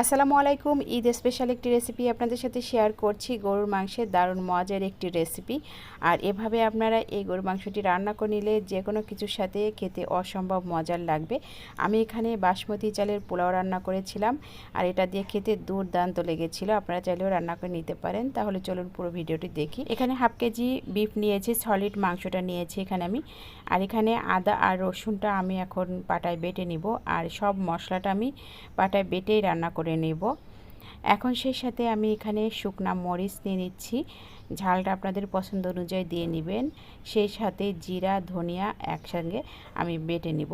আসসালামু আলাইকুম, ঈদ স্পেশাল একটি রেসিপি আপনাদের সাথে শেয়ার করছি। গরুর মাংসের দারুণ মজার একটি রেসিপি আর এভাবে আপনারা এই গরুর মাংসটি রান্না করে নিলে যে কোনো কিছুর সাথে খেতে অসম্ভব মজার লাগবে। আমি এখানে বাসমতি চালের পোলাও রান্না করেছিলাম। আর এটা দিয়ে খেতে দুর্দান্ত লেগেছিল। আপনারা চাইলেও রান্না করে নিতে পারেন। তাহলে চলুন পুরো ভিডিওটি দেখি। এখানে হাফ কেজি বিফ নিয়েছি সলিড মাংসটা নিয়েছি এখানে আমি। আর এখানে আদা আর রসুনটা আমি এখন পাটায় বেটে নিব। আর সব মশলাটা আমি পাটায় বেটেই রান্না নেব। এখন সেই সাথে আমি এখানে শুকনা মরিচ নিয়ে নিচ্ছি। ঝালটা আপনাদের পছন্দ অনুযায়ী দিয়ে নেবেন। সেই সাথে জিরা, ধনিয়া একসঙ্গে আমি বেটে নিব।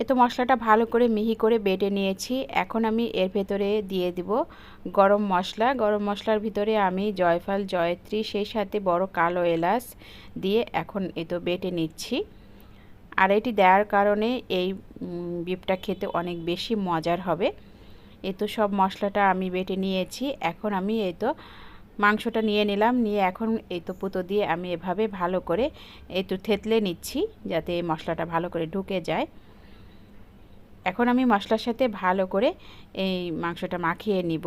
এ তো মশলাটা ভালো করে মিহি করে বেটে নিয়েছি। এখন আমি এর ভেতরে দিয়ে দিব গরম মশলা। গরম মশলার ভিতরে আমি জয়ফল, জয়ত্রী, সেই সাথে বড় কালো এলাচ দিয়ে এখন এ তো বেটে নিচ্ছি। আর এটি দেওয়ার কারণে এই বিপটা খেতে অনেক বেশি মজার হবে। এ তো সব মশলাটা আমি বেটে নিয়েছি। এখন আমি এই তো মাংসটা নিয়ে নিলাম, নিয়ে এখন এই তো পুতো দিয়ে আমি এভাবে ভালো করে এই তো থেতলে নিচ্ছি যাতে এই মশলাটা ভালো করে ঢুকে যায়। এখন আমি মশলার সাথে ভালো করে এই মাংসটা মাখিয়ে নিব।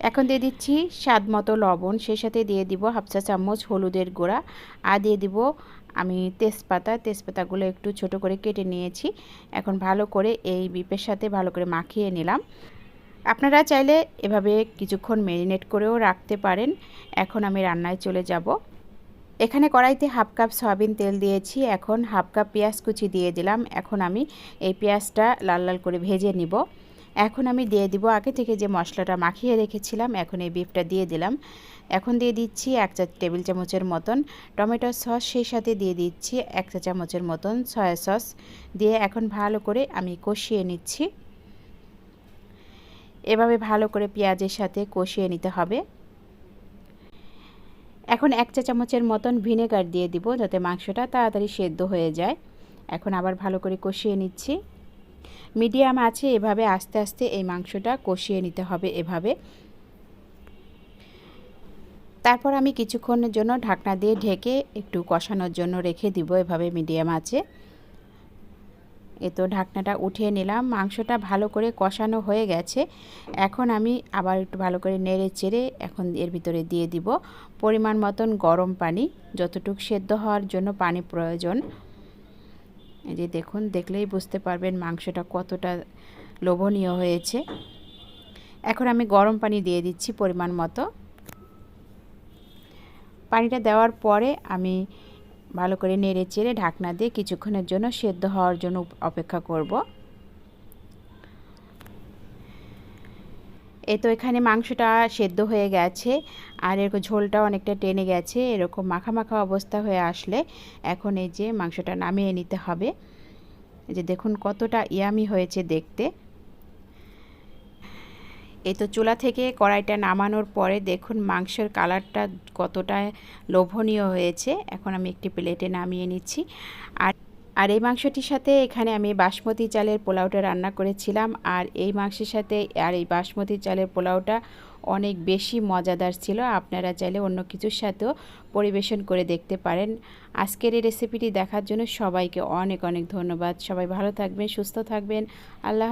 এখন দিয়ে দিচ্ছি স্বাদ মতো লবণ, সেই সাথে দিয়ে দিব হাফ চা চামচ হলুদের গুঁড়া, আর দিয়ে দিব আমি তেজপাতা। তেজপাতাগুলো একটু ছোট করে কেটে নিয়েছি। এখন ভালো করে এই বিপের সাথে ভালো করে মাখিয়ে নিলাম। আপনারা চাইলে এভাবে কিছুক্ষণ ম্যারিনেট করেও রাখতে পারেন। এখন আমি রান্নায় চলে যাব। এখানে কড়াইতে হাফ কাপ সয়াবিন তেল দিয়েছি। এখন হাফ কাপ পেঁয়াজ কুচি দিয়ে দিলাম। এখন আমি এই পেঁয়াজটা লাল লাল করে ভেজে নিব। এখন আমি দিয়ে দিব। আগে থেকে যে মশলাটা মাখিয়ে রেখেছিলাম, এখন এই বিফটা দিয়ে দিলাম। এখন দিয়ে দিচ্ছি এক চা টেবিল চামচের মতন টমেটো সস, সেই সাথে দিয়ে দিচ্ছি এক চা চামচের মতন সয়া সস দিয়ে এখন ভালো করে আমি কষিয়ে নিচ্ছি। এভাবে ভালো করে পেঁয়াজের সাথে কষিয়ে নিতে হবে। এখন এক চা চামচের মতন ভিনেগার দিয়ে দিব যাতে মাংসটা তাড়াতাড়ি সেদ্ধ হয়ে যায়। এখন আবার ভালো করে কষিয়ে নিচ্ছি। মিডিয়াম আছে, এভাবে আস্তে আস্তে এই মাংসটা কষিয়ে নিতে হবে এভাবে। তারপর আমি কিছুক্ষণের জন্য ঢাকনা দিয়ে ঢেকে একটু কষানোর জন্য রেখে দিব, এভাবে মিডিয়াম আছে। এ তো ঢাকনাটা উঠিয়ে নিলাম, মাংসটা ভালো করে কষানো হয়ে গেছে। এখন আমি আবার একটু ভালো করে নেড়ে চেড়ে এখন এর ভিতরে দিয়ে দিব। পরিমাণ মতন গরম পানি, যতটুকু সেদ্ধ হওয়ার জন্য পানি প্রয়োজন। এই যে দেখুন, দেখলেই বুঝতে পারবেন মাংসটা কতটা লোভনীয় হয়েছে। এখন আমি গরম পানি দিয়ে দিচ্ছি পরিমাণ মতো। পানিটা দেওয়ার পরে আমি ভালো করে নেড়ে চেড়ে ঢাকনা দিয়ে কিছুক্ষণের জন্য সেদ্ধ হওয়ার জন্য অপেক্ষা করব। এ তো এখানে মাংসটা সেদ্ধ হয়ে গেছে, আর এরকম ঝোলটা অনেকটা টেনে গেছে, এরকম মাখা মাখা অবস্থা হয়ে আসলে এখন এই যে মাংসটা নামিয়ে নিতে হবে। যে দেখুন কতটা ইয়ামি হয়েছে দেখতে। এই তো চুলা থেকে কড়াইটা নামানোর পরে দেখুন মাংসের কালারটা কতটা লোভনীয় হয়েছে, এখন আমি একটি প্লেটে নামিয়ে নিচ্ছি। আর আর এই মাংসটির সাথে এখানে আমি বাসমতি চালের পোলাওটা রান্না করেছিলাম। আর এই মাংসের সাথে, আর এই বাসমতি চালের পোলাওটা অনেক বেশি মজাদার ছিল। আপনারা চাইলে অন্য কিছুর সাথেও পরিবেশন করে দেখতে পারেন। আজকের এই রেসিপিটি দেখার জন্য সবাইকে অনেক অনেক ধন্যবাদ। সবাই ভালো থাকবেন, সুস্থ থাকবেন। আল্লাহ